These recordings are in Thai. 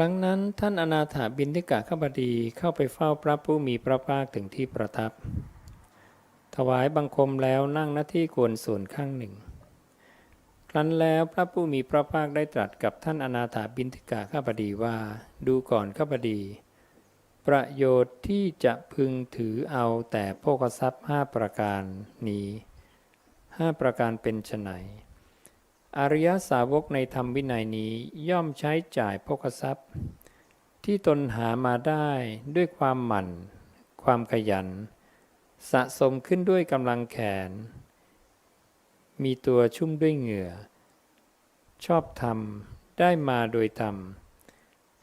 รั้งนั้นท่านอนาถาบินทิกะขบดีเข้าไปเฝ้าพระผู้มีพระภาคถึงที่ประทับ ถวายบังคมแล้วนั่งหน้าที่ควรส่วนข้างหนึ่ง ครั้นแล้วพระผู้มีพระภาคได้ตรัสกับท่านอนาถาบินทิกะขบดีว่า ดูก่อนขบดี ประโยชน์ที่จะพึงถือเอาแต่โภคทรัพย์ห้าประการนี้ห้าประการเป็นไฉน อริยสาวกในธรรมวินัยนี้ย่อมใช้จ่ายโภคทรัพย์ ที่ตนหามาได้ด้วยความหมั่น ความขยัน สะสมขึ้นด้วยกำลังแขน มีตัวชุ่มด้วยเหงื่อ ชอบธรรมได้มาโดยธรรม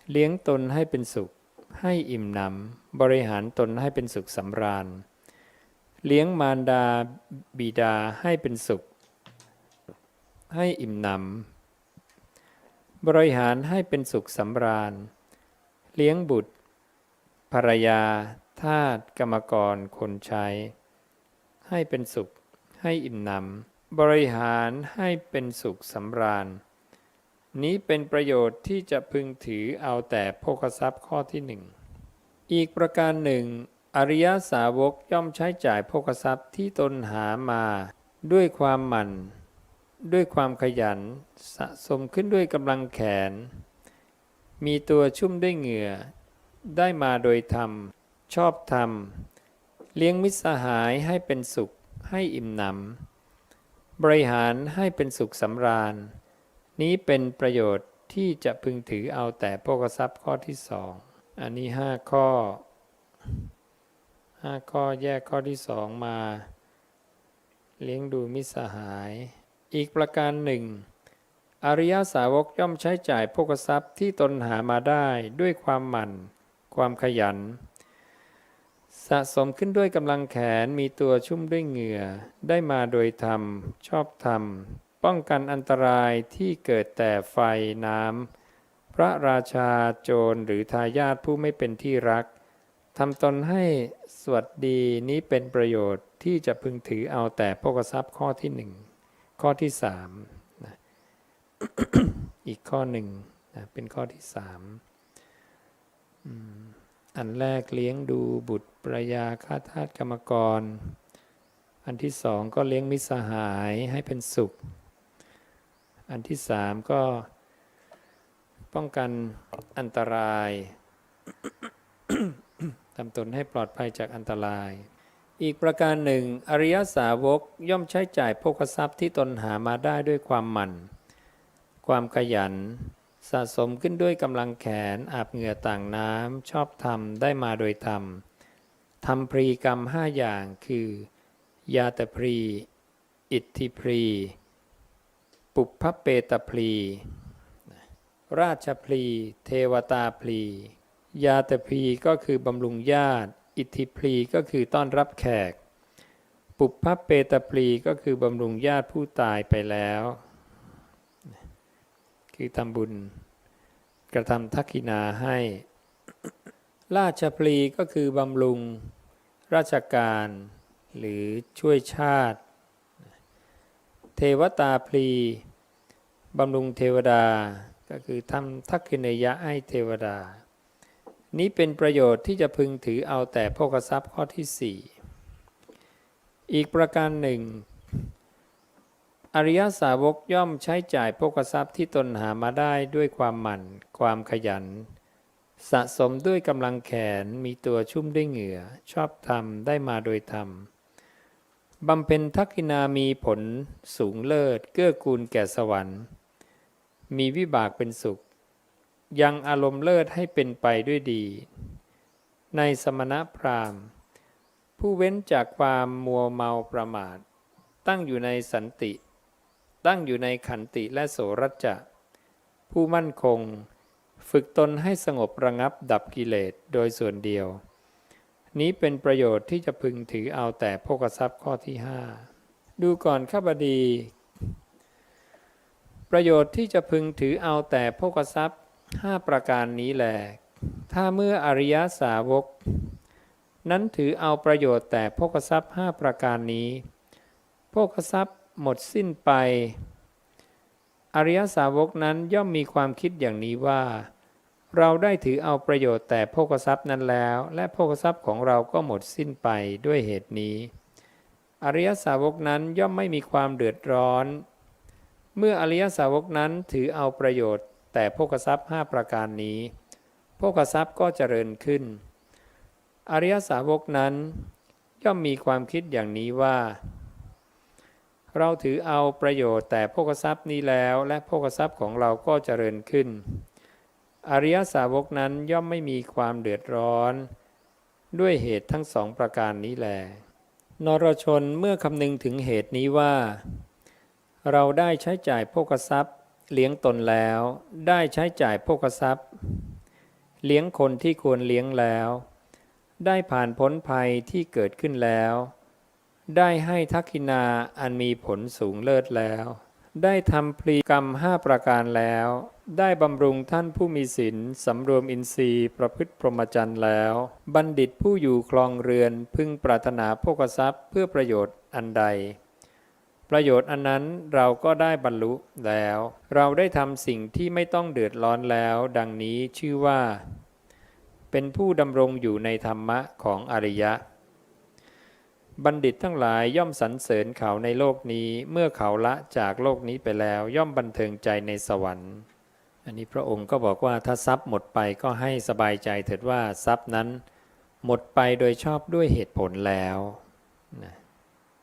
เลี้ยงตนให้เป็นสุข ให้อิ่มหนำบริหารตนให้เป็นสุขสำราญ เลี้ยงมารดาบิดาให้เป็นสุข ให้อิ่มหนำ บริหารให้เป็นสุขสำราญ เลี้ยงบุตร ภรรยา ทาสกรรมกร คนใช้ ให้เป็นสุข ให้อิ่มหนำ บริหารให้เป็นสุขสำราญ นี้เป็นประโยชน์ที่จะพึงถือเอาแต่โภคทรัพย์ข้อที่หนึ่ง อีกประการหนึ่ง อริยสาวกย่อมใช้จ่ายโภคทรัพย์ที่ตนหามาด้วยความหมั่น ด้วยความขยัน สะสมขึ้นด้วยกำลังแขน มีตัวชุ่มด้วยเหงื่อ ได้มาโดยธรรม ชอบธรรม เลี้ยงมิตรสหายให้เป็นสุขให้อิ่มหนำ บริหารให้เป็นสุขสำราญ นี้เป็นประโยชน์ที่จะพึงถือเอาแต่โภคทรัพย์ข้อที่สองอันนี้ห้าข้อห้าข้อแยกข้อที่สองมา เลี้ยงดูมิตรสหาย อีกประการหนึ่ง อริยสาวกย่อมใช้จ่ายโภคทรัพย์ที่ตนหามาได้ด้วยความหมั่น ความขยัน สะสมขึ้นด้วยกำลังแขนมีตัวชุ่มด้วยเหงื่อ ได้มาโดยธรรม ชอบธรรม ป้องกันอันตรายที่เกิดแต่ไฟน้ำ พระราชาโจรหรือทายาทผู้ไม่เป็นที่รักทำตนให้สวัสดีนี้เป็นประโยชน์ที่จะพึงถือเอาแต่โภคทรัพย์ข้อที่หนึ่ง ข้อที่สามนะอีกข้อหนึ่งนะเป็นข้อที่สามอันแรกเลี้ยงดูบุตรประยาข้าทาสกรรมกร อันที่สองก็เลี้ยงมิสหายให้เป็นสุข อันที่สามก็ป้องกันอันตรายทำตนให้ปลอดภัยจากอันตราย อีกประการหนึ่ง อริยสาวกย่อมใช้จ่ายโภคทรัพย์ที่ตนหามาได้ด้วยความหมั่น ความขยัน สะสมขึ้นด้วยกำลังแขน อาบเหงื่อต่างน้ำชอบธรรมได้มาโดยธรรมทำพรีกรรมห้าอย่างคือ ยาตพรี อิทธิพรี ปุพพเปตพรี ราชพลีเทวตาพลียาตพลีก็คือบำรุงญาติ อิทธิพลีก็คือต้อนรับแขก ปุพพเปตพลีก็คือบำรุงญาติผู้ตายไปแล้ว คือทำบุญกระทำทักขินาให้ ราชพลีก็คือบำรุงราชการหรือช่วยชาติ เทวตาพลีบำรุงเทวดาก็คือทำทักขินยะให้เทวดา นี้เป็นประโยชน์ที่จะพึงถือเอาแต่โภคทรัพย์ข้อที่สี่อีกประการหนึ่ง อริยสาวกย่อมใช้จ่ายโภคทรัพย์ที่ตนหามาได้ด้วยความหมั่น ความขยัน สะสมด้วยกำลังแขนมีตัวชุ่มด้วยเหงื่อ ชอบธรรมได้มาโดยธรรมบำเพ็ญทักินามีผลสูงเลิศ เกื้อกูลแก่สวรรค์ มีวิบากเป็นสุข ยังอารมณ์เลิศให้เป็นไปด้วยดี ในสมณพราหมณ์ ผู้เว้นจากความมัวเมาประมาท ตั้งอยู่ในสันติ ตั้งอยู่ในขันติและโสรัจจะ ผู้มั่นคง ฝึกตนให้สงบระงับดับกิเลสโดยส่วนเดียว นี้เป็นประโยชน์ที่จะพึงถือเอาแต่โภคทรัพย์ข้อที่ห้าดูก่อนข้าบดี ประโยชน์ที่จะพึงถือเอาแต่โภคทรัพย์ ห้าประการนี้แหลถ้าเมื่ออริยสาวก นั้นถือเอาประโยชน์แต่โภคทรัพย์ห้าประการนี้โภคทรัพย์หมดสิ้นไป อริยสาวกนั้นย่อมมีความคิดอย่างนี้ว่า เราได้ถือเอาประโยชน์แต่โภคทรัพย์นั้นแล้ว และโภคทรัพย์ของเราก็หมดสิ้นไปด้วยเหตุนี้ อริยสาวกนั้นย่อมไม่มีความเดือดร้อน เมื่ออริยสาวกนั้นถือเอาประโยชน์ แต่โภคทรัพย์ห้าประการนี้โภคทรัพย์ก็เจริญขึ้น อริยสาวกนั้น ย่อมมีความคิดอย่างนี้ว่า เราถือเอาประโยชน์แต่โภคทรัพย์นี้แล้ว และโภคทรัพย์ของเราก็เจริญขึ้น อริยสาวกนั้นย่อมไม่มีความเดือดร้อน ด้วยเหตุทั้งสองประการนี้แลนรชนเมื่อคำนึงถึงเหตุนี้ว่า เราได้ใช้จ่ายโภคทรัพย์ เลี้ยงตนแล้วได้ใช้จ่ายโภคทรัพย์ เลี้ยงคนที่ควรเลี้ยงแล้ว ได้ผ่านพ้นภัยที่เกิดขึ้นแล้ว ได้ให้ทักขินาอันมีผลสูงเลิศแล้ว ได้ทำพลีกรรมห้าประการแล้ว ได้บำรุงท่านผู้มีศีลสำรวมอินทรีย์ประพฤติพรหมจรรย์แล้ว บัณฑิตผู้อยู่คลองเรือนพึงปรารถนาโภคทรัพย์เพื่อประโยชน์อันใด ประโยชน์อันนั้นเราก็ได้บรรลุแล้ว เราได้ทำสิ่งที่ไม่ต้องเดือดร้อนแล้ว ดังนี้ชื่อว่า เป็นผู้ดำรงอยู่ในธรรมะของอริยะ บัณฑิตทั้งหลายย่อมสรรเสริญเขาในโลกนี้ เมื่อเขาละจากโลกนี้ไปแล้วย่อมบันเทิงใจในสวรรค์ อันนี้พระองค์ก็บอกว่าถ้าทรัพย์หมดไปก็ให้สบายใจเถิดว่าทรัพย์นั้น หมดไปโดยชอบด้วยเหตุผลแล้วนะ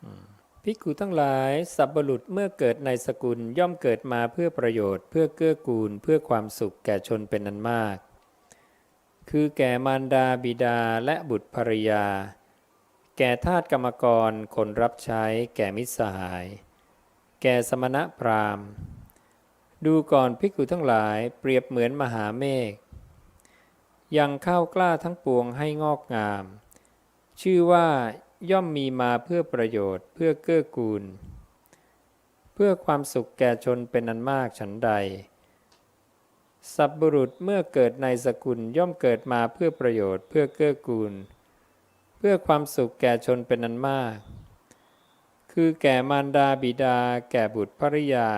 อืม ภิกขุทั้งหลาย สัพบุรุษเมื่อเกิดในสกุลย่อมเกิดมาเพื่อประโยชน์ เพื่อเกื้อกูล เพื่อความสุขแก่ชนเป็นนันมาก คือแก่มารดาบิดาและบุตรภรรยา แก่ทาสกรรมกรคนรับใช้ แก่มิตรสหาย แก่สมณะพราหมณ์ ดูก่อนภิกขุทั้งหลายเปรียบเหมือนมหาเมฆยังข้าวกล้าทั้งปวงให้งอกงาม ชื่อว่า ย่อมมีมาเพื่อประโยชน์เพื่อเกื้อกูล เพื่อความสุขแก่ชนเป็นอันมากฉันใด สัพบุรุษเมื่อเกิดในสกุลย่อมเกิดมาเพื่อประโยชน์เพื่อเกื้อกูล เพื่อความสุขแก่ชนเป็นอันมาก คือแก่มารดาบิดา แก่บุตรภริยา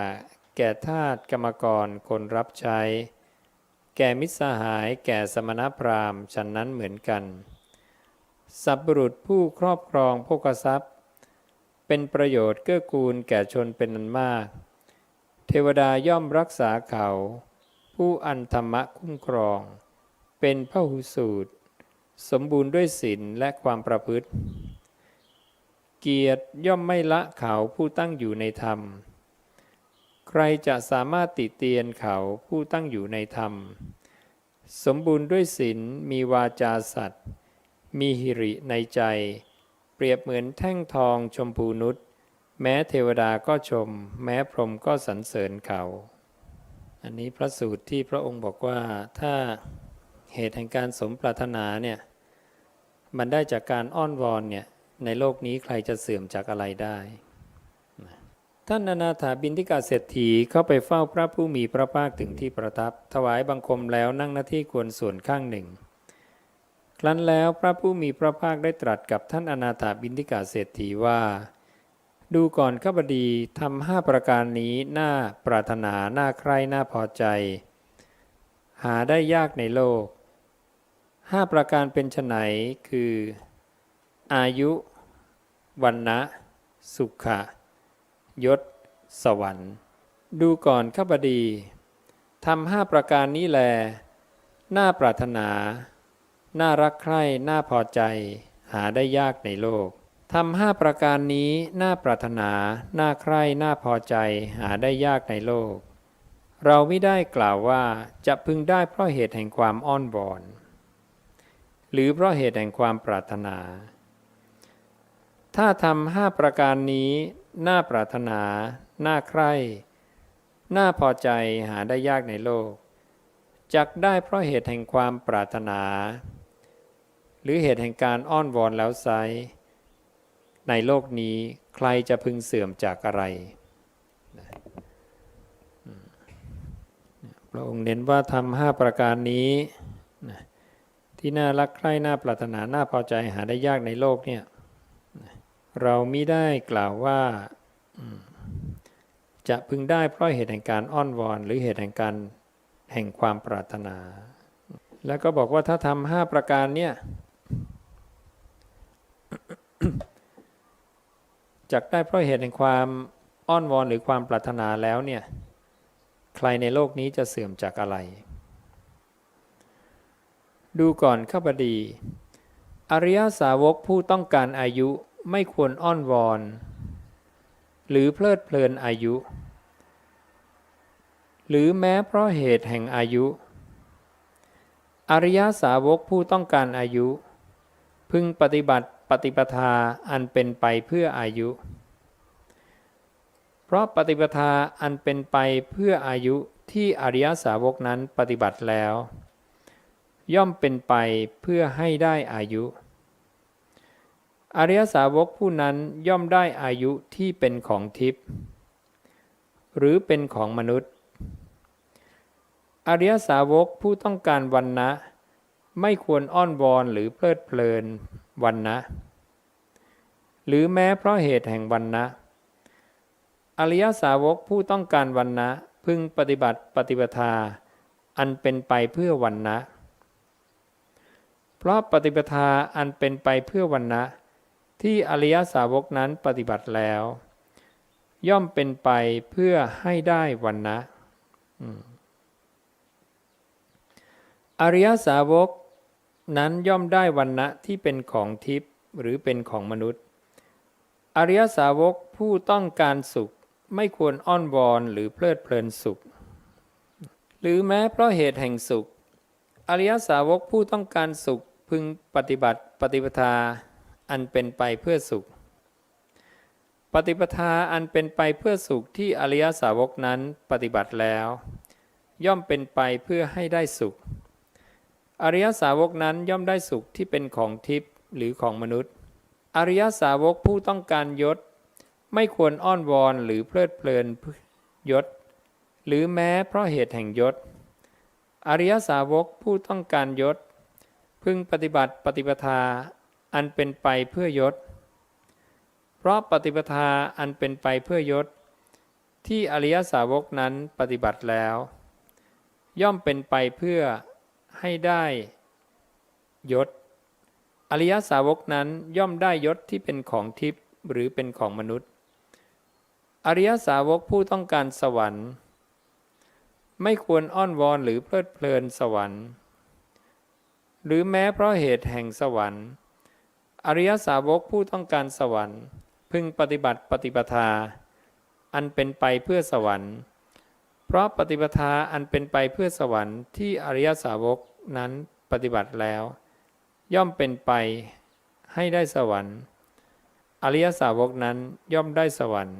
แก่ทาสกรรมกรคนรับใช้ แก่มิตรสหาย แก่สมณพราหมณ์ฉันนั้นเหมือนกัน สัพบุรุษผู้ครอบครองโภคทรัพย์ เป็นประโยชน์เกื้อกูลแก่ชนเป็นอันมาก เทวดาย่อมรักษาเขา ผู้อันธรรมะคุ้มครอง เป็นพหุสูตร สมบูรณ์ด้วยศีลและความประพฤติ เกียรติย่อมไม่ละเขาผู้ตั้งอยู่ในธรรม ใครจะสามารถติเตียนเขาผู้ตั้งอยู่ในธรรม สมบูรณ์ด้วยศีลมีวาจาสัตย์ มีหิริในใจ เปรียบเหมือนแท่งทองชมพูนุษแม้เทวดาก็ชม แม้พรหมก็สรรเสริญเขา อันนี้พระสูตรที่พระองค์บอกว่าถ้าเหตุแห่งการสมปรารถนาเนี่ยมันได้จากการอ้อนวอนเนี่ยในโลกนี้ใครจะเสื่อมจากอะไรได้ ท่านนานาถาบินทิกาเศรษฐีเข้าไปเฝ้าพระผู้มีพระภาคถึงที่ประทับ ถวายบังคมแล้วนั่งหน้าที่ควรส่วนข้างหนึ่ง ครั้นแล้วพระผู้มีพระภาคได้ตรัสกับท่านอนาถาบินทิกาเศรษฐีว่า ดูก่อนข้าบดีทำห้าประการนี้น่าปรารถนาน่าใคร่น่าพอใจ หาได้ยากในโลกห้าประการเป็นไฉนคือ อายุวันนะสุขะยศ สวรรค์ ดูก่อนข้าบดีทำห้าประการนี้แล น่าปรารถนา น่ารักใคร่น่าพอใจ หาได้ยากในโลกทำห้าประการนี้น่าปรารถนา น่าใคร่น่าพอใจ หาได้ยากในโลก เราไม่ได้กล่าวว่าจะพึงได้เพราะเหตุแห่งความอ้อนวอน หรือเพราะเหตุแห่งความปรารถนา ถ้าทำห้าประการนี้น่าปรารถนา น่าใคร่ น่าพอใจหาได้ยากในโลกจักได้เพราะเหตุแห่งความปรารถนา รือเหตุแห่งการอ้อนวอนแล้วไซในโลกนี้ใครจะพึงเสื่อมจากอะไร พระองค์เน้นว่าทำห้าประการนี้ที่น่ารักใคร่น่าปรารถนาน่าพอใจหาได้ยากในโลกเนี่ยเรามิได้กล่าวว่าจะพึงได้เพราะเหตุแห่งการอ้อนวอน หรือเหตุแห่งการแห่งความปรารถนา แล้วก็บอกว่าถ้าทำห้าประการเนี่ย จักได้เพราะเหตุแห่งความอ้อนวอนหรือความปรารถนาแล้วเนี่ย ใครในโลกนี้จะเสื่อมจากอะไร ดูก่อนข้าบดี อริยสาวกผู้ต้องการอายุไม่ควรอ้อนวอน หรือเพลิดเพลินอายุ หรือแม้เพราะเหตุแห่งอายุ อริยสาวกผู้ต้องการอายุ พึงปฏิบัติ ปฏิปทาอันเป็นไปเพื่ออายุ เพราะปฏิปทาอันเป็นไปเพื่ออายุที่อริยสาวกนั้นปฏิบัติแล้ว ย่อมเป็นไปเพื่อให้ได้อายุ อริยสาวกผู้นั้นย่อมได้อายุที่เป็นของทิพย์หรือเป็นของมนุษย์ อริยสาวกผู้ต้องการวันนะ ไม่ควรอ้อนวอนหรือเพลิดเพลิน วันนะหรือแม้เพราะเหตุแห่งวันนะอริยสาวกผู้ต้องการวันนะพึงปฏิบัติปฏิปทา อันเป็นไปเพื่อวันนะเพราะปฏิปทาอันเป็นไปเพื่อวันนะที่อริยสาวกนั้นปฏิบัติแล้ว ย่อมเป็นไปเพื่อให้ได้วันนะอริยสาวก นั้นย่อมได้วันนะที่เป็นของทิพย์หรือเป็นของมนุษย์ อริยสาวกผู้ต้องการสุขไม่ควรอ้อนวอนหรือเพลิดเพลินสุข หรือแม้เพราะเหตุแห่งสุข อริยสาวกผู้ต้องการสุขพึงปฏิบัติปฏิปทาอันเป็นไปเพื่อสุข ปฏิปทาอันเป็นไปเพื่อสุขที่อริยสาวกนั้นปฏิบัติแล้ว ย่อมเป็นไปเพื่อให้ได้สุข อริยสาวกนั้นย่อมได้สุขที่เป็นของทิพย์หรือของมนุษย์ อริยสาวกผู้ต้องการยศ ไม่ควรอ้อนวอนหรือเพลิดเพลินยศ หรือแม้เพราะเหตุแห่งยศ อริยสาวกผู้ต้องการยศ พึงปฏิบัติปฏิปทาอันเป็นไปเพื่อยศ เพราะปฏิปทาอันเป็นไปเพื่อยศ ที่อริยสาวกนั้นปฏิบัติแล้ว ย่อมเป็นไปเพื่อ ให้ได้ยศ อริยสาวกนั้นย่อมได้ยศที่เป็นของทิพย์หรือเป็นของมนุษย์ อริยสาวกผู้ต้องการสวรรค์ ไม่ควรอ้อนวอนหรือเพลิดเพลินสวรรค์ หรือแม้เพราะเหตุแห่งสวรรค์ อริยสาวกผู้ต้องการสวรรค์ พึงปฏิบัติปฏิปทา อันเป็นไปเพื่อสวรรค์ เพราะปฏิปทาอันเป็นไปเพื่อสวรรค์ที่อริยสาวกนั้นปฏิบัติแล้ว ย่อมเป็นไปให้ได้สวรรค์ อริยสาวกนั้นย่อมได้สวรรค์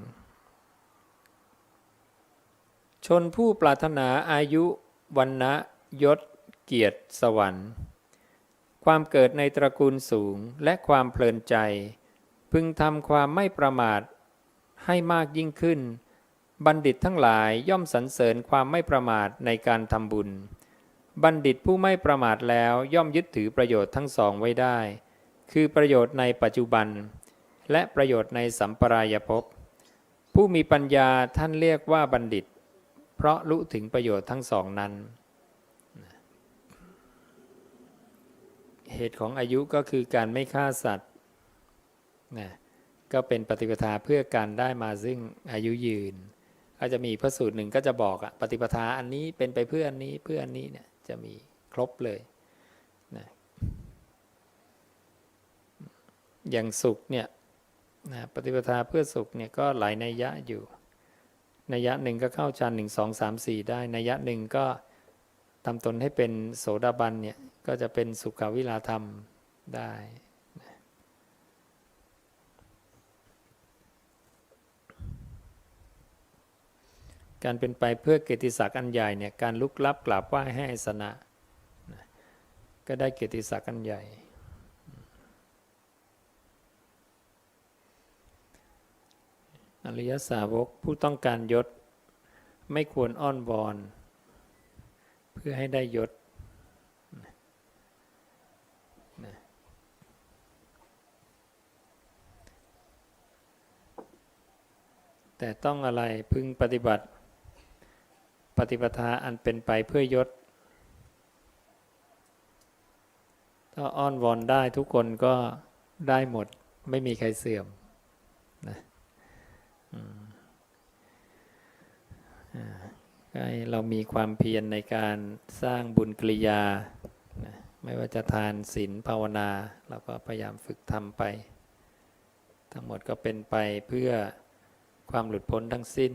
ชนผู้ปรารถนาอายุวันนะยศ เกียรติสวรรค์ ความเกิดในตระกูลสูงและความเพลินใจ พึงทำความไม่ประมาทให้มากยิ่งขึ้น บัณฑิตทั้งหลายย่อมสรรเสริญความไม่ประมาทในการทำบุญ บัณฑิตผู้ไม่ประมาทแล้วย่อมยึดถือประโยชน์ทั้งสองไว้ได้ คือประโยชน์ในปัจจุบัน และประโยชน์ในสัมปรายภพ ผู้มีปัญญาท่านเรียกว่าบัณฑิต เพราะรู้ถึงประโยชน์ทั้งสองนั้น เหตุของอายุก็คือการไม่ฆ่าสัตว์นะก็เป็นปฏิปทาเพื่อการได้มาซึ่งอายุยืน ก็จะมีพระสูตรหนึ่งก็จะบอกอะปฏิปทาอันนี้เป็นไปเพื่ออันนี้เพื่ออันนี้เนี่ยจะมีครบเลยนะอย่างสุขเนี่ยนะปฏิปทาเพื่อสุขเนี่ยก็หลายนัยยะอยู่นัยยะหนึ่งก็เข้าฌานหนึ่งสองสามสี่ได้นัยยะหนึ่งก็ทำตนให้เป็นโสดาบันเนี่ยก็จะเป็นสุขวิลาธรรมได้ การเป็นไปเพื่อเกียรติศักดิ์อันใหญ่เนี่ยการลุกลับกราบไหว้ให้สนะก็ได้เกียรติศักดิ์อันใหญ่ อริยสาวกผู้ต้องการยศไม่ควรอ้อนวอนเพื่อให้ได้ยศแต่ต้องอะไรพึงปฏิบัติ ปฏิปทาอันเป็นไปเพื่อยศ ถ้าอ้อนวอนได้ทุกคนก็ได้หมดไม่มีใครเสื่อมนะอืมอ่าก็ให้เรามีความเพียรในการสร้างบุญกิริยา ไม่ว่าจะทานศีลภาวนาเราก็พยายามฝึกทำไป ทั้งหมดก็เป็นไปเพื่อความหลุดพ้นทั้งสิ้น